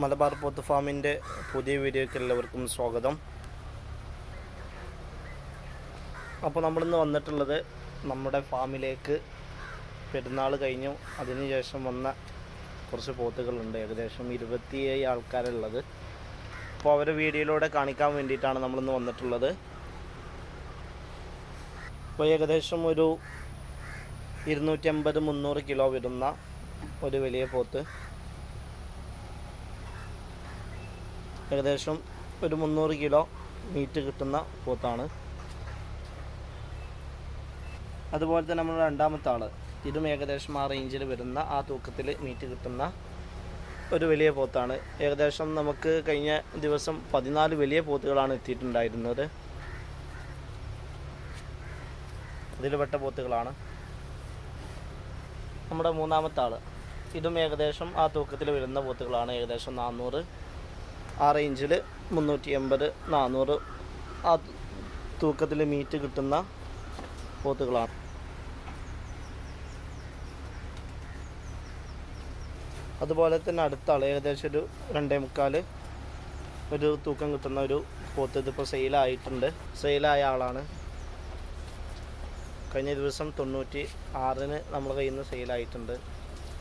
മലബാർ പോത്ത് ഫാമിന്റെ പുതിയ വീഡിയോയ്ക്ക് എല്ലാവർക്കും സ്വാഗതം. അപ്പോൾ നമ്മളിന്ന് വന്നിട്ടുള്ളത് നമ്മുടെ ഫാമിലേക്ക് പെരുന്നാൾ കഴിഞ്ഞു. അതിനുശേഷം വന്ന കുറച്ച് പോത്തുകളുണ്ട്. ഏകദേശം ഇരുപത്തിയേഴ് ആൾക്കാരുള്ളത്. അപ്പോൾ അവരെ വീഡിയോയിലൂടെ കാണിക്കാൻ വേണ്ടിയിട്ടാണ് നമ്മളിന്ന് വന്നിട്ടുള്ളത്. അപ്പോൾ ഏകദേശം ഒരു ഇരുന്നൂറ്റി അമ്പത് മുന്നൂറ് കിലോ വരുന്ന ഒരു വലിയ പോത്ത്. ഏകദേശം ഒരു മുന്നൂറ് കിലോ മീറ്റ് കിട്ടുന്ന പോത്താണ്. അതുപോലെ തന്നെ നമ്മുടെ രണ്ടാമത്തെ ആൾ. ഇതും ഏകദേശം ആ റേഞ്ചിൽ വരുന്ന ആ തൂക്കത്തിൽ മീറ്റ് കിട്ടുന്ന ഒരു വലിയ പോത്താണ്. ഏകദേശം നമുക്ക് കഴിഞ്ഞ ദിവസം പതിനാല് വലിയ പോത്തുകളാണ് എത്തിയിട്ടുണ്ടായിരുന്നത്. അതിൽപ്പെട്ട പോത്തുകളാണ്. നമ്മുടെ മൂന്നാമത്തെ ആൾ ഇതും ഏകദേശം ആ തൂക്കത്തിൽ വരുന്ന പോത്തുകളാണ്. ഏകദേശം നാനൂറ് ആ റേഞ്ചിൽ മുന്നൂറ്റി എൺപത് നാനൂറ് ആ തൂക്കത്തിൽ മീറ്റ് കിട്ടുന്ന പോത്തുകളാണ്. അതുപോലെ തന്നെ അടുത്ത ഏകദേശം ഒരു രണ്ടേ മുക്കാൽ ഒരു തൂക്കം കിട്ടുന്ന ഒരു പോത്ത് ഇതിപ്പോൾ സെയിലായിട്ടുണ്ട് സെയിലായ ആളാണ്. കഴിഞ്ഞ ദിവസം തൊണ്ണൂറ്റി ആറിന് നമ്മൾ കയ്യിൽ നിന്ന് സെയിലായിട്ടുണ്ട്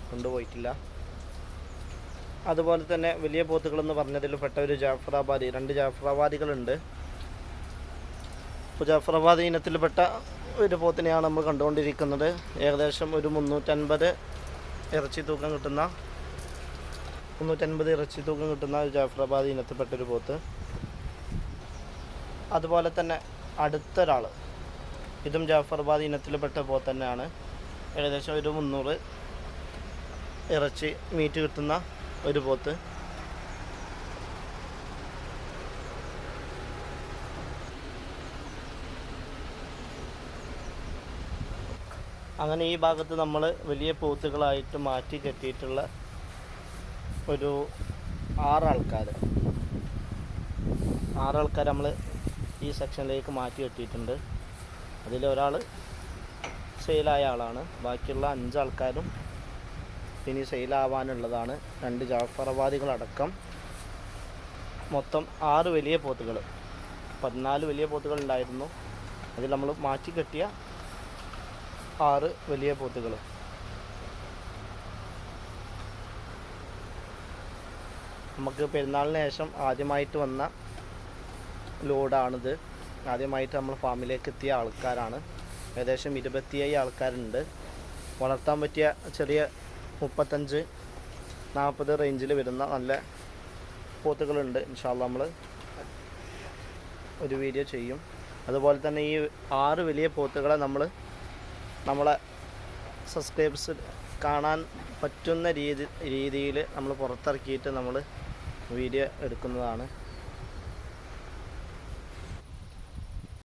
കൊണ്ടുപോയിട്ടില്ല. അതുപോലെ തന്നെ വലിയ പോത്തുകളെന്ന് പറഞ്ഞതിൽ പെട്ട ഒരു ജാഫറാബാദി രണ്ട് ജാഫറാബാദികളുണ്ട് അപ്പോൾ ജാഫറാബാദി ഇനത്തിൽപ്പെട്ട ഒരു പോത്തിനെയാണ് നമ്മൾ കണ്ടുകൊണ്ടിരിക്കുന്നത്. ഏകദേശം ഒരു മുന്നൂറ്റൻപത് ഇറച്ചി തൂക്കം കിട്ടുന്ന മുന്നൂറ്റൻപത് ഇറച്ചി തൂക്കം കിട്ടുന്ന ഒരു ജാഫറാബാദി ഇനത്തിൽപ്പെട്ട ഒരു പോത്ത് അതുപോലെ തന്നെ അടുത്തൊരാൾ ഇതും ജാഫർബാദ് ഇനത്തിൽപ്പെട്ട പോത്ത് തന്നെയാണ്. ഏകദേശം ഒരു മുന്നൂറ് ഇറച്ചി മീറ്റ് കിട്ടുന്ന ഒരു പോത്ത്. അങ്ങനെ ഈ ഭാഗത്ത് നമ്മൾ വലിയ പോത്തുകളായിട്ട് മാറ്റി കെട്ടിയിട്ടുള്ള ഒരു ആറാൾക്കാർ ആറാൾക്കാർ നമ്മൾ ഈ സെക്ഷനിലേക്ക് മാറ്റി കെട്ടിയിട്ടുണ്ട്. അതിലൊരാൾ സെയിലായ ആളാണ്. ബാക്കിയുള്ള അഞ്ചാൾക്കാരും ഇനി സെയിലാവാനുള്ളതാണ് രണ്ട് ജാഫറവാദികളടക്കം മൊത്തം ആറ് വലിയ പോത്തുകൾ. പതിനാല് വലിയ പോത്തുകൾ ഉണ്ടായിരുന്നു. അതിൽ നമ്മൾ മാറ്റി കെട്ടിയ ആറ് വലിയ പോത്തുകൾ. നമുക്ക് പെരുന്നാളിന് ശേഷം ആദ്യമായിട്ട് വന്ന ലോഡാണിത്. ആദ്യമായിട്ട് നമ്മൾ ഫാമിലേക്ക് എത്തിയ ആൾക്കാരാണ്. ഏകദേശം ഇരുപത്തിയേഴ് ആൾക്കാരുണ്ട്. വളർത്താൻ പറ്റിയ ചെറിയ മുപ്പത്തഞ്ച് നാൽപ്പത് റേഞ്ചിൽ വരുന്ന നല്ല പോത്തുകളുണ്ട്. ഇൻഷാല്ല നമ്മൾ ഒരു വീഡിയോ ചെയ്യും. അതുപോലെ തന്നെ ഈ ആറ് വലിയ പോത്തുകളെ നമ്മൾ നമ്മളെ സബ്സ്ക്രൈബേഴ്സ് കാണാൻ പറ്റുന്ന രീതി രീതിയിൽ നമ്മൾ പുറത്തിറക്കിയിട്ട് നമ്മൾ വീഡിയോ എടുക്കുന്നതാണ്.